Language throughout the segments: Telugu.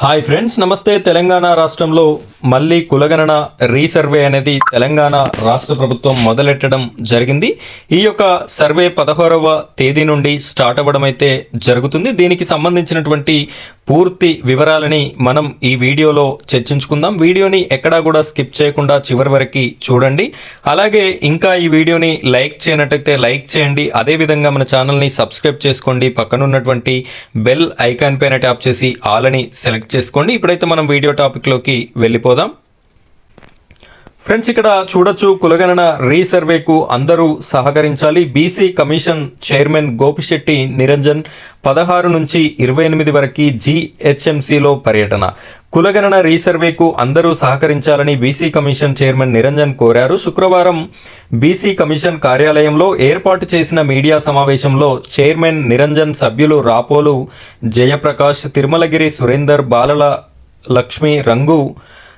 హాయ్ ఫ్రెండ్స్ నమస్తే తెలంగాణ రాష్ట్రంలో మళ్ళీ కులగణన రీసర్వే అనేది తెలంగాణ రాష్ట్ర ప్రభుత్వం మొదలెట్టడం జరిగింది. ఈ యొక్క సర్వే పదహారవ తేదీ నుండి స్టార్ట్ అవ్వడం అయితే జరుగుతుంది. దీనికి సంబంధించినటువంటి పూర్తి వివరాలని మనం ఈ వీడియోలో చర్చించుకుందాం. వీడియోని ఎక్కడా కూడా స్కిప్ చేయకుండా చివరి వరకు చూడండి. అలాగే ఇంకా ఈ వీడియోని లైక్ చేయనట్టయితే లైక్ చేయండి. అదేవిధంగా మన ఛానల్ని సబ్స్క్రైబ్ చేసుకోండి. పక్కనున్నటువంటి బెల్ ఐకాన్ పైన ట్యాప్ చేసి ఆల్ అని సెలెక్ట్ చేసుకోండి. ఇప్పుడైతే మనం వీడియో టాపిక్లోకి వెళ్ళిపో వెళ్ళిపోదాం ఫ్రెండ్స్ ఇక్కడ చూడొచ్చు కులగణన రీసర్వేకు అందరూ సహకరించాలి. BC commission chairman Gopishetti Niranjan పదహారు నుంచి ఇరవై ఎనిమిది వరకు జీహెచ్ఎంసీలో పర్యటన. కులగణన రీసర్వేకు అందరూ సహకరించాలని బీసీ కమిషన్ చైర్మన్ నిరంజన్ కోరారు. శుక్రవారం బీసీ కమిషన్ కార్యాలయంలో ఏర్పాటు చేసిన మీడియా సమావేశంలో చైర్మన్ నిరంజన్ సభ్యులు రాపోలు జయప్రకాష్ తిరుమలగిరి సురేందర్ బాలల లక్ష్మి రంగు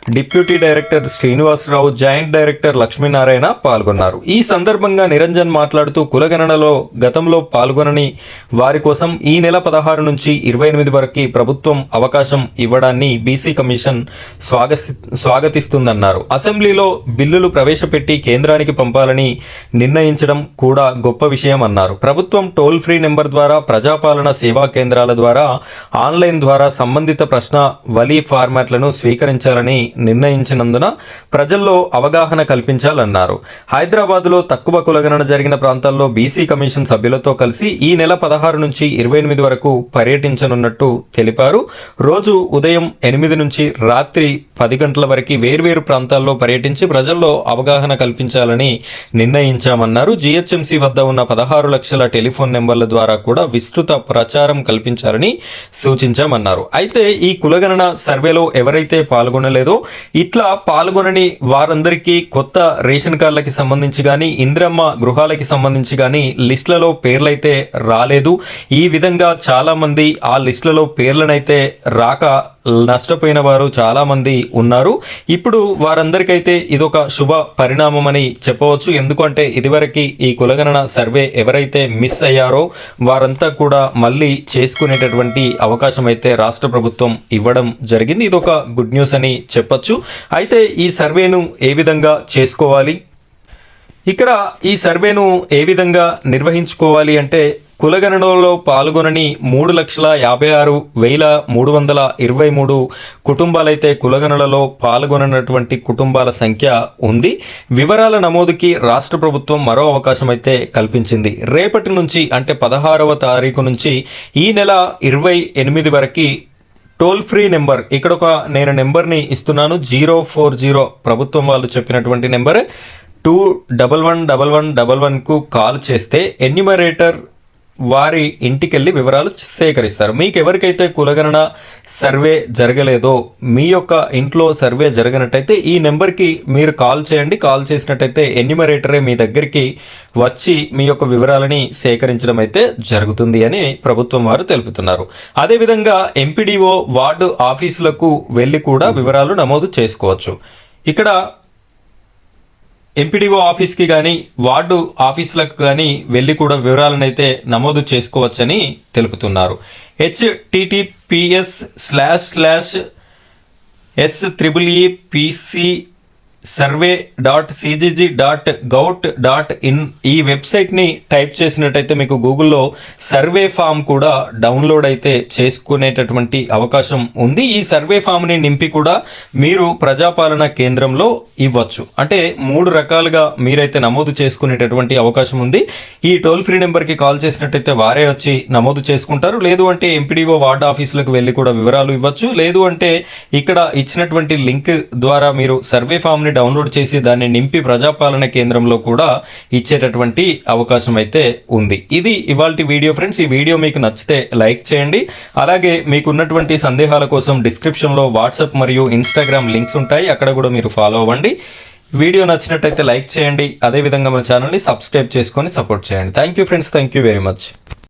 deputy director Srinivasarao joint director Lakshminarayana పాల్గొన్నారు. ఈ సందర్భంగా నిరంజన్ మాట్లాడుతూ కులగణనలో గతంలో పాల్గొనని వారి కోసం ఈ నెల పదహారు నుంచి ఇరవై ఎనిమిది వరకు ప్రభుత్వం అవకాశం ఇవ్వడాన్ని బీసీ కమిషన్ స్వాగతి స్వాగతిస్తుందన్నారు. అసెంబ్లీలో బిల్లులు ప్రవేశపెట్టి కేంద్రానికి పంపాలని నిర్ణయించడం కూడా గొప్ప విషయం అన్నారు. ప్రభుత్వం టోల్ ఫ్రీ నెంబర్ ద్వారా ప్రజాపాలన సేవా కేంద్రాల ద్వారా ఆన్లైన్ ద్వారా సంబంధిత ప్రశ్న వలీ ఫార్మాట్లను స్వీకరించాలని నిర్ణయించినందున ప్రజల్లో అవగాహన కల్పించాలన్నారు. హైదరాబాద్లో తక్కువ కులగణన జరిగిన ప్రాంతాల్లో బీసీ కమిషన్ సభ్యులతో కలిసి ఈ నెల పదహారు నుంచి ఇరవై ఎనిమిది వరకు పర్యటించనున్నట్టు తెలిపారు. రోజు ఉదయం ఎనిమిది నుంచి రాత్రి పది గంటల వరకు వేర్వేరు ప్రాంతాల్లో పర్యటించి ప్రజల్లో అవగాహన కల్పించాలని నిర్ణయించామన్నారు. జీహెచ్ఎంసీ వద్ద ఉన్న పదహారు లక్షల టెలిఫోన్ నెంబర్ల ద్వారా కూడా విస్తృత ప్రచారం కల్పించాలని సూచించామన్నారు. అయితే ఈ కులగణన సర్వేలో ఎవరైతే పాల్గొనలేదో ఇట్లా పాల్గొనని వారందరికీ కొత్త రేషన్ కార్డులకి సంబంధించి కానీ ఇంద్రమ్మ గృహాలకి సంబంధించి కానీ లిస్టులలో పేర్లైతే రాలేదు. ఈ విధంగా చాలామంది ఆ లిస్టులలో పేర్లనైతే రాక నష్టపోయిన వారు చాలా మంది ఉన్నారు. ఇప్పుడు వారందరికైతే ఇదొక శుభ పరిణామం అని చెప్పవచ్చు. ఎందుకంటే ఇదివరకు ఈ కులగణన సర్వే ఎవరైతే మిస్ అయ్యారో వారంతా కూడా మళ్ళీ చేసుకునేటటువంటి అవకాశం అయితే రాష్ట్ర ప్రభుత్వం ఇవ్వడం జరిగింది. ఇదొక గుడ్ న్యూస్ అని చెప్పచ్చు. అయితే ఈ సర్వేను ఏ విధంగా చేసుకోవాలి? ఇక్కడ ఈ సర్వేను ఏ విధంగా నిర్వహించుకోవాలి అంటే కులగణనలో పాల్గొనని మూడు లక్షల యాభై ఆరు వేల మూడు వందల ఇరవై మూడు కుటుంబాలైతే కులగణనలో పాల్గొననటువంటి కుటుంబాల సంఖ్య ఉంది. వివరాల నమోదుకి రాష్ట్ర ప్రభుత్వం మరో అవకాశం అయితే కల్పించింది. రేపటి నుంచి అంటే పదహారవ తారీఖు నుంచి ఈ నెల ఇరవై ఎనిమిది వరకు టోల్ ఫ్రీ నెంబర్ ఇక్కడ ఒక నేను నెంబర్ని ఇస్తున్నాను జీరో ఫోర్ జీరో ప్రభుత్వం వాళ్ళు చెప్పినటువంటి number two double one double one double వన్కు call చేస్తే ఎన్యుమరేటర్ వారి ఇంటికెళ్ళి వివరాలు సేకరిస్తారు. మీకు ఎవరికైతే కులగణన సర్వే జరగలేదో మీ యొక్క ఇంట్లో సర్వే జరిగినట్టయితే ఈ నెంబర్కి మీరు కాల్ చేయండి. కాల్ చేసినట్టయితే ఎన్యుమరేటరే మీ దగ్గరికి వచ్చి మీ యొక్క వివరాలని సేకరించడం అయితే జరుగుతుంది అని ప్రభుత్వం వారు తెలుపుతున్నారు. అదేవిధంగా ఎంపీడీఓ వార్డు ఆఫీసులకు వెళ్ళి కూడా వివరాలు నమోదు చేసుకోవచ్చు. ఇక్కడ ఎంపీడీఓ ఆఫీస్కి కానీ వార్డు ఆఫీసులకు కానీ వెళ్ళి కూడా వివరాలను అయితే నమోదు చేసుకోవచ్చని తెలుపుతున్నారు. HTTPS slash slash S triple E PC survey dot CGG dot gov dot in ఈ వెబ్సైట్ని టైప్ చేసినట్టయితే మీకు గూగుల్లో సర్వే ఫామ్ కూడా డౌన్లోడ్ అయితే చేసుకునేటటువంటి అవకాశం ఉంది. ఈ సర్వే ఫామ్ని నింపి కూడా మీరు ప్రజాపాలన కేంద్రంలో ఇవ్వచ్చు. అంటే మూడు రకాలుగా మీరైతే నమోదు చేసుకునేటటువంటి అవకాశం ఉంది. ఈ టోల్ ఫ్రీ నెంబర్కి కాల్ చేసినట్టయితే వారే వచ్చి నమోదు చేసుకుంటారు. లేదు అంటే ఎంపీడీఓ వార్డ్ ఆఫీసులకు వెళ్ళి కూడా వివరాలు ఇవ్వచ్చు. లేదు అంటే ఇక్కడ ఇచ్చినటువంటి లింక్ ద్వారా మీరు సర్వే ఫామ్ని డౌన్లోడ్ చేసి దాన్ని నింపి ప్రజాపాలన కేంద్రంలో కూడా ఇచ్చేటటువంటి అవకాశం అయితే ఉంది. ఇది ఇవాళ వీడియో ఫ్రెండ్స్. ఈ వీడియో మీకు నచ్చితే లైక్ చేయండి. అలాగే మీకున్నటువంటి సందేహాల కోసం డిస్క్రిప్షన్లో వాట్సాప్ మరియు ఇన్స్టాగ్రామ్ లింక్స్ ఉంటాయి. అక్కడ కూడా మీరు ఫాలో అవ్వండి. వీడియో నచ్చినట్టయితే లైక్ చేయండి. అదేవిధంగా మన ఛానల్ని సబ్స్క్రైబ్ చేసుకొని సపోర్ట్ చేయండి. Thank you friends thank you very much